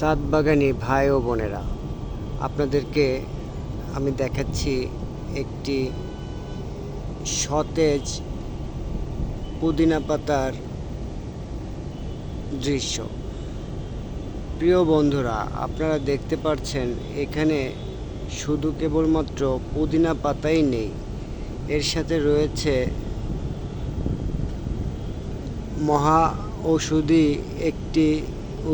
সাত বাগানি ভাই ও বোনেরা, আপনাদেরকে আমি দেখাচ্ছি একটি সতেজ পুদিনা পাতার দৃশ্য। প্রিয় বন্ধুরা, আপনারা দেখতে পাচ্ছেন এখানে শুধু কেবলমাত্র পুদিনা পাতাই নেই, এর সাথে রয়েছে মহা ঔষধি একটি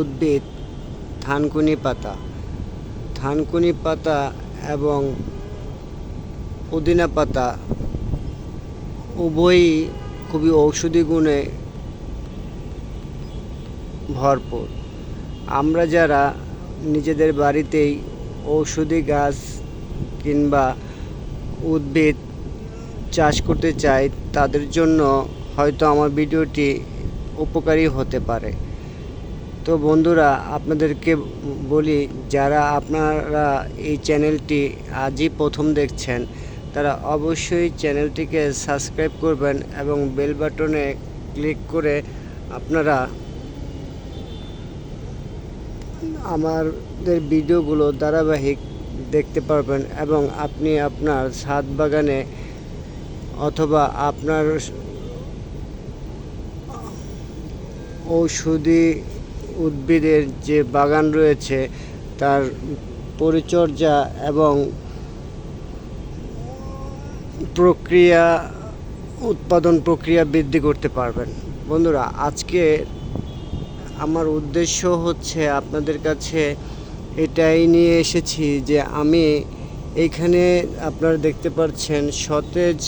উদ্ভিদ। থানকুনি পাতা। থানকুনি পাতা এবং পুদিনা পাতা উভয়ই খুবই ঔষধি গুণে ভরপুর। আমরা যারা নিজেদের বাড়িতেই ঔষধি গাছ কিংবা উদ্ভিদ চাষ করতে চাই, তাদের জন্য হয়তো আমার ভিডিওটি উপকারী হতে পারে। তো বন্ধুরা, আপনাদেরকে বলি, যারা আপনারা এই চ্যানেলটি আজই প্রথম দেখছেন, তারা অবশ্যই চ্যানেলটিকে সাবস্ক্রাইব করবেন এবং বেল বাটনে ক্লিক করে আপনারা আমাদের ভিডিওগুলো ধারাবাহিক দেখতে পারবেন এবং আপনি আপনার ছাদ বাগানে অথবা আপনার ঔষধি উদ্ভিদের যে বাগান রয়েছে, তার পরিচর্যা এবং প্রক্রিয়া, উৎপাদন প্রক্রিয়া বৃদ্ধি করতে পারবেন। বন্ধুরা, আজকে আমার উদ্দেশ্য হচ্ছে আপনাদের কাছে এটাই নিয়ে এসেছি যে আমি এইখানে আপনারা দেখতে পাচ্ছেন সতেজ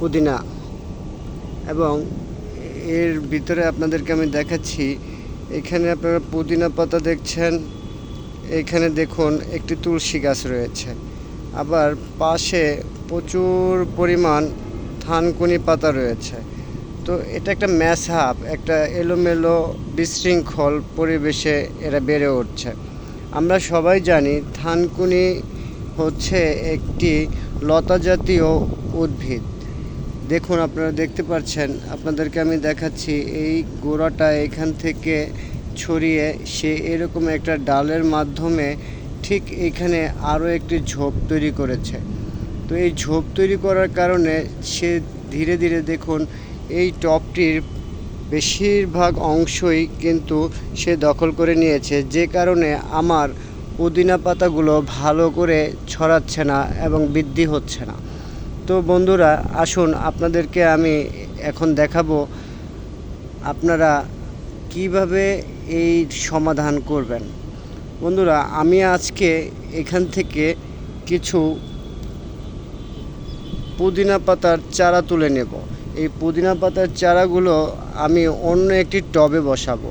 পুদিনা এবং এর ভিতরে আপনাদেরকে আমি দেখাচ্ছি। এখানে আপনারা পুদিনা পাতা দেখছেন। এখানে দেখুন একটি তুলসী গাছ রয়েছে। আবার পাশে প্রচুর পরিমাণ থানকুনি পাতা রয়েছে। তো এটা একটা ম্যাসহাপ একটা এলোমেলো বিশৃঙ্খল পরিবেশে এরা বেড়ে উঠছে। আমরা সবাই জানি থানকুনি হচ্ছে একটি লতা জাতীয় উদ্ভিদ। দেখুন, আপনারা দেখতে পাচ্ছেন, আপনাদেরকে আমি দেখাচ্ছি, এই গোড়াটা এখান থেকে ছড়িয়ে সে এরকম একটা ডালের মাধ্যমে ঠিক এখানে আরও একটি ঝোপ তৈরি করেছে। তো এই ঝোপ তৈরি করার কারণে সে ধীরে ধীরে দেখুন, এই টপটির বেশিরভাগ অংশই কিন্তু সে দখল করে নিয়েছে। যে কারণে আমার পুদিনা পাতাগুলো ভালো করে ছড়াচ্ছে না এবং বৃদ্ধি হচ্ছে না। তো বন্ধুরা, আসুন আপনাদেরকে আমি এখন দেখাবো আপনারা কীভাবে এই সমাধান করবেন। বন্ধুরা, আমি আজকে এখান থেকে কিছু পুদিনা পাতার চারা তুলে নেব। এই পুদিনা পাতার চারাগুলো আমি অন্য একটি টবে বসাবো।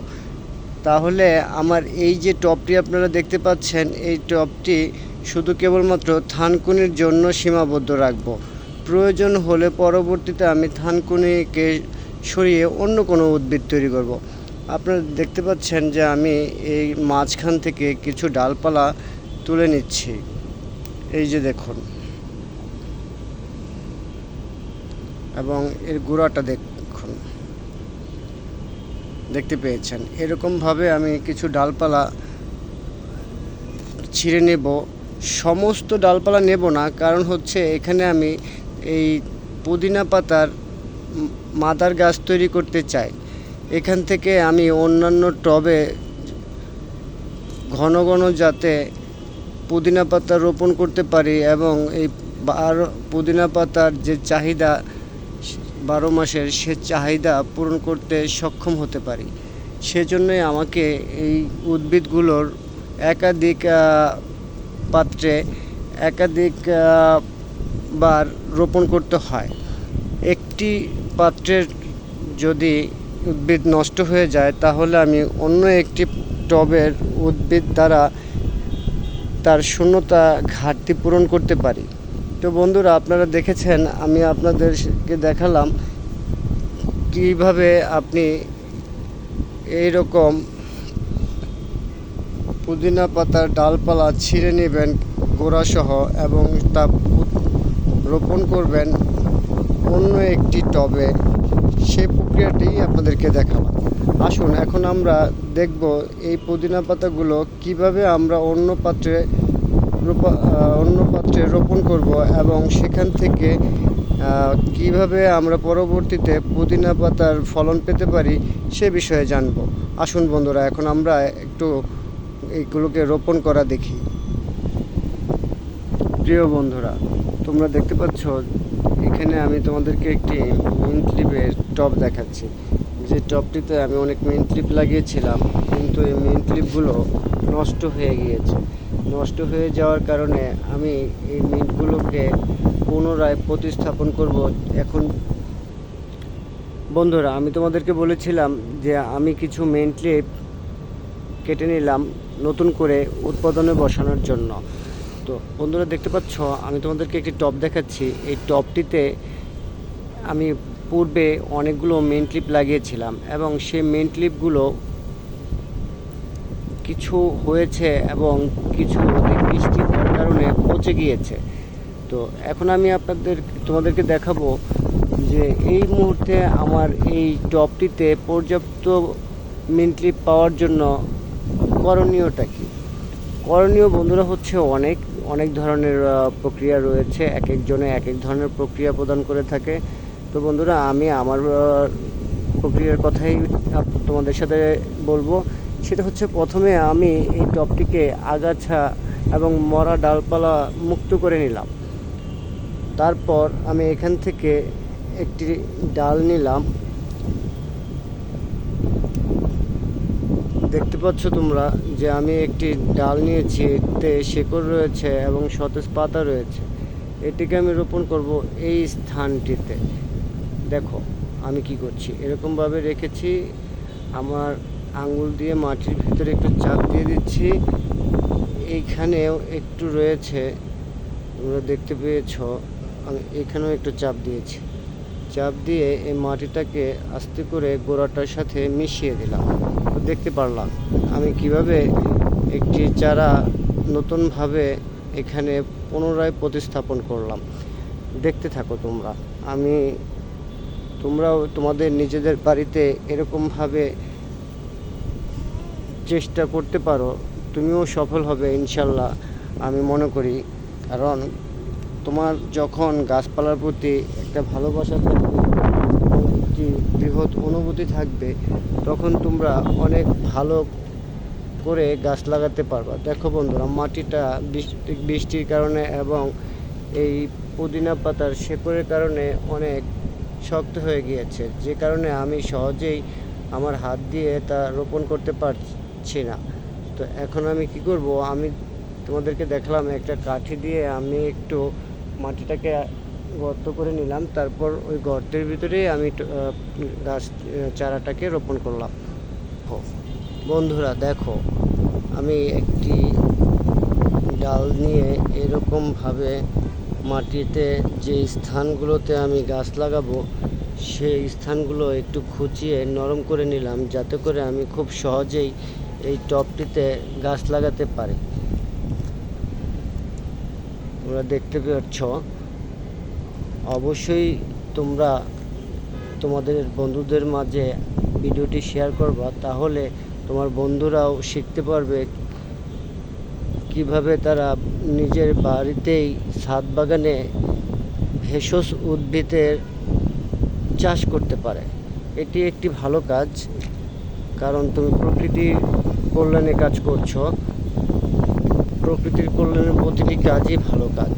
তাহলে আমার এই যে টবটি আপনারা দেখতে পাচ্ছেন, এই টবটি শুধু কেবলমাত্র থানকুনির জন্য সীমাবদ্ধ রাখব। প্রয়োজন হলে পরবর্তীতে আমি থানকুনিকে সরিয়ে অন্য কোনো উদ্ভিদ তৈরি করব। আপনারা দেখতে পাচ্ছেন যে আমি এই মাঝখান থেকে কিছু ডালপালা তুলে নিচ্ছি। এই যে দেখুন। এবং এর গোড়াটা দেখুন। দেখতে পেয়েছেন। এরকমভাবে আমি কিছু ডালপালা ছিঁড়ে নেব। সমস্ত ডালপালা নেব না, কারণ হচ্ছে এখানে আমি এই পুদিনা পাতার মাদার গাছ তৈরি করতে চাই এখান থেকে আমি অন্যান্য টবে ঘন ঘন যাতে পুদিনা পাতা রোপণ করতে পারি এবং এই বারো পুদিনা পাতার যে চাহিদা, বারো মাসের সে চাহিদা পূরণ করতে সক্ষম হতে পারি। সেজন্যই আমাকে এই উদ্ভিদগুলোর একাধিক পাত্রে একাধিক বার রোপণ করতে হয়। একটি পাত্রের যদি উদ্ভিদ নষ্ট হয়ে যায়, তাহলে আমি অন্য একটি টবের উদ্ভিদ দ্বারা তার শূন্যতা ঘাটতি পূরণ করতে পারি। তো বন্ধুরা, আপনারা দেখেছেন, আমি আপনাদেরকে দেখালাম কীভাবে আপনি এই রকম পুদিনা পাতার ডালপালা ছিঁড়ে নেবেন গোড়াসহ এবং তা রোপণ করবেন অন্য একটি টবে সেই প্রক্রিয়াটি আপনাদেরকে দেখালাম আসুন, এখন আমরা দেখব এই পুদিনা পাতাগুলো কীভাবে আমরা অন্য পাত্রে অন্য পাত্রে রোপণ করব এবং সেখান থেকে কীভাবে আমরা পরবর্তীতে পুদিনা পাতার ফলন পেতে পারি সে বিষয়ে জানব। আসুন বন্ধুরা, এখন আমরা একটু এইগুলোকে রোপণ করা দেখি। প্রিয় বন্ধুরা তোমরা দেখতে পাচ্ছ, এখানে আমি তোমাদেরকে একটি মিন্ট লিপের টপ দেখাচ্ছি। যে টপটিতে আমি অনেক মিন্ট লিপ লাগিয়েছিলাম, কিন্তু এই মিন্ট লিপগুলো নষ্ট হয়ে গিয়েছে। নষ্ট হয়ে যাওয়ার কারণে আমি এই মিন্টগুলোকে পুনরায় প্রতিস্থাপন করব এখন। বন্ধুরা, আমি তোমাদেরকে বলেছিলাম যে আমি কিছু মেন্ট লিপ কেটে নিলাম নতুন করে উৎপাদনে বসানোর জন্য। তো বন্ধুরা দেখতে পাচ্ছ, আমি তোমাদেরকে একটি টপ দেখাচ্ছি। এই টপটিতে আমি পূর্বে অনেকগুলো মেন ক্লিপ লাগিয়েছিলাম এবং সেই মেন ক্লিপগুলো কিছু হয়েছে এবং কিছু অধিক বৃষ্টির কারণে পচে গিয়েছে। তো এখন আমি আপনাদের, তোমাদেরকে দেখাবো যে এই মুহূর্তে আমার এই টপটিতে পর্যাপ্ত মেন ক্লিপ পাওয়ার জন্য করণীয়টা কি। করণীয় বন্ধুরা হচ্ছে অনেক অনেক ধরনের প্রক্রিয়া রয়েছে এক একজনে এক এক ধরনের প্রক্রিয়া প্রদান করে থাকে। তো বন্ধুরা, আমি আমার প্রক্রিয়ার কথাই তোমাদের সাথে বলব। সেটা হচ্ছে প্রথমে আমি এই টপটিকে আগাছা এবং মরা ডালপালা মুক্ত করে নিলাম। তারপর আমি এখান থেকে একটি ডাল নিলাম। দেখতে পাচ্ছ তোমরা যে আমি একটি ডাল নিয়েছি, এতে শেকড় রয়েছে এবং সতেজ পাতা রয়েছে। এটিকে আমি রোপণ করব এই স্থানটিতে। দেখো, আমি কি করছি? এরকমভাবে রেখেছি, আমার আঙ্গুল দিয়ে মাটির ভিতরে একটু চাপ দিয়ে দিচ্ছি। এইখানেও একটু রয়েছে, তোমরা দেখতে পেয়েছ, আমি এখানেও একটু চাপ দিয়েছি। চাপ দিয়ে এই মাটিটাকে আস্তে করে গোড়াটার সাথে মিশিয়ে দিলাম। দেখতে পারলাম। আমি কীভাবে একটি চারা নতুনভাবে এখানে পুনরায় প্রতিস্থাপন করলাম, দেখতে থাকো তোমরা। আমি, তোমরাও তোমাদের নিজেদের বাড়িতে এরকমভাবে চেষ্টা করতে পারো, তুমিও সফল হবে ইনশাল্লাহ, আমি মনে করি। কারণ তোমার যখন গাছপালার প্রতি একটা ভালোবাসা থাকবে একটি বৃহৎ অনুভূতি থাকবে, তখন তোমরা অনেক ভালো করে গাছ লাগাতে পারবা। দেখো বন্ধুরা, মাটিটা বৃষ্টির কারণে এবং এই পুদিনা পাতার শেকড়ের কারণে অনেক শক্ত হয়ে গিয়েছে। যে কারণে আমি সহজেই আমার হাত দিয়ে তা রোপণ করতে পারছি না। তো এখন আমি কি করব? আমি তোমাদেরকে দেখালাম একটা কাঠি দিয়ে আমি একটু মাটিটাকে গর্ত করে নিলাম, তারপর ওই গর্তের ভিতরেই আমি গাছ চারাটাকে রোপণ করলাম। বন্ধুরা, দেখো, আমি একটি ডাল নিয়ে এরকমভাবে মাটিতে যে স্থানগুলোতে আমি গাছ লাগাবো, সেই স্থানগুলো একটু খুঁচিয়ে নরম করে নিলাম, যাতে করে আমি খুব সহজেই এই টবটিতে গাছ লাগাতে পারি। তোমরা দেখতে পাচ্ছ অবশ্যই তোমরা তোমাদের বন্ধুদের মাঝে ভিডিওটি শেয়ার করবা, তাহলে তোমার বন্ধুরাও শিখতে পারবে কীভাবে তারা নিজের বাড়িতেই ছাদ বাগানে ভেষজ উদ্ভিদের চাষ করতে পারে। এটি একটি ভালো কাজ, কারণ তুমি প্রকৃতির কল্যাণে কাজ করছ। প্রকৃতির কল্যাণের প্রতিটি কাজই ভালো কাজ।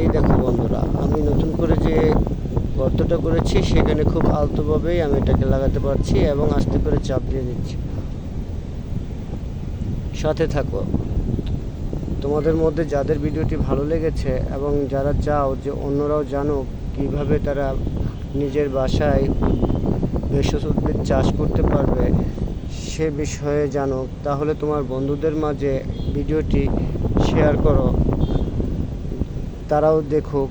এই দেখো বন্ধুরা, আমি নতুন করে যে গর্তটা করেছি, সেখানে খুব আলতোভাবেই আমি এটাকে লাগাতে পারছি এবং আস্তে করে চাপ দিয়ে দিচ্ছি। সাথে থাকো। তোমাদের মধ্যে যাদের ভিডিওটি ভালো লেগেছে এবং যারা চাও যে অন্যরাও জানুক কীভাবে তারা নিজের বাসায় ভেষজ উদ্ভিদ চাষ করতে পারবে সে বিষয়ে জানো তাহলে তোমার বন্ধুদের মাঝে ভিডিওটি শেয়ার করো। তারাও দেখুক।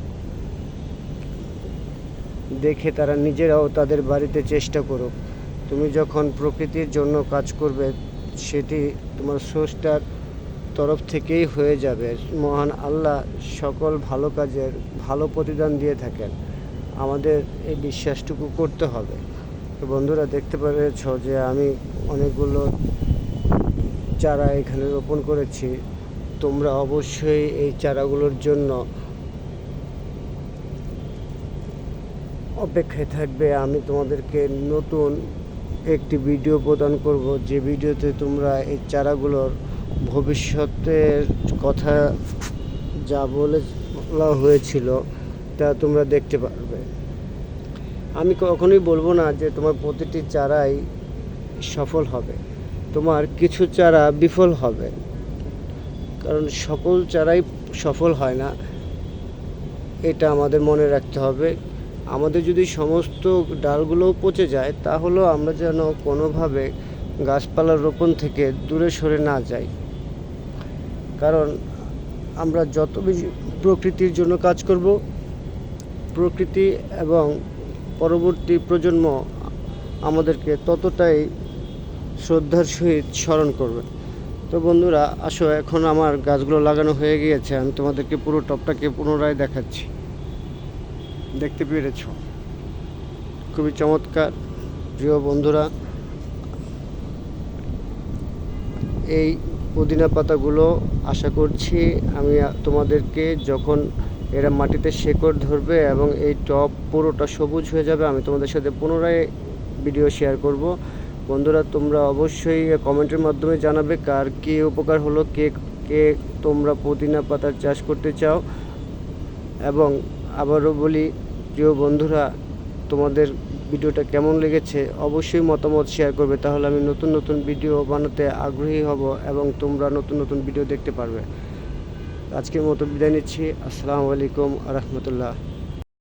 দেখে তারা নিজেরাও তাদের বাড়িতে চেষ্টা করুক। তুমি যখন প্রকৃতির জন্য কাজ করবে, সেটি তোমার স্রষ্টার তরফ থেকেই হয়ে যাবে। মহান আল্লাহ সকল ভালো কাজের ভালো প্রতিদান দিয়ে থাকেন। আমাদের এই বিশ্বাসটুকু করতে হবে। তো বন্ধুরা, দেখতে পেরেছ যে আমি অনেকগুলো চারা এখানে রোপণ করেছি। তোমরা অবশ্যই এই চারাগুলোর জন্য অপেক্ষায় থাকবে, আমি তোমাদেরকে নতুন একটি ভিডিও প্রদান করব। যে ভিডিওতে তোমরা এই চারাগুলোর ভবিষ্যতের কথা যা বলে বলা হয়েছিল, তা তোমরা দেখতে পারবে। আমি কখনোই বলব না যে তোমার প্রতিটি চারাই সফল হবে, তোমার কিছু চারা বিফল হবে। কারণ সকল চারাই সফল হয় না, এটা আমাদের মনে রাখতে হবে। আমাদের যদি সমস্ত ডালগুলোও পচে যায়, তাহলেও আমরা যেন কোনোভাবে গাছপালা রোপণ থেকে দূরে সরে না যাই। কারণ আমরা যত বেশি প্রকৃতির জন্য কাজ করব, প্রকৃতি এবং পরবর্তী প্রজন্ম আমাদেরকে ততটাই শ্রদ্ধার সহিত স্মরণ করবে। তো বন্ধুরা, আসো, এখন আমার গাছগুলো লাগানো হয়ে গিয়েছে, আমি তোমাদেরকে পুরো টপটাকে পুনরায় দেখাচ্ছি। দেখতে পেরেছ। খুবই চমৎকার, প্রিয় বন্ধুরা। এই পুদিনা পাতাগুলো আশা করছি আমি তোমাদেরকে যখন এরা মাটিতে শেকড় ধরবে এবং এই টপ পুরোটা সবুজ হয়ে যাবে, আমি তোমাদের সাথে পুনরায় ভিডিও শেয়ার করব। বন্ধুরা, তোমরা অবশ্যই কমেন্টের মাধ্যমে জানাবে কার কী উপকার হলো, কে কে তোমরা পুদিনা পাতার চাষ করতে চাও। এবং আবারও বলি প্রিয় বন্ধুরা, তোমাদের ভিডিওটা কেমন লেগেছে অবশ্যই মতামত শেয়ার করবে, তাহলে আমি নতুন নতুন ভিডিও বানাতে আগ্রহী হব এবং তোমরা নতুন নতুন ভিডিও দেখতে পারবে। আজকের মতো বিদায় নিচ্ছি। আসসালামু আলাইকুম রহমতুল্লাহ।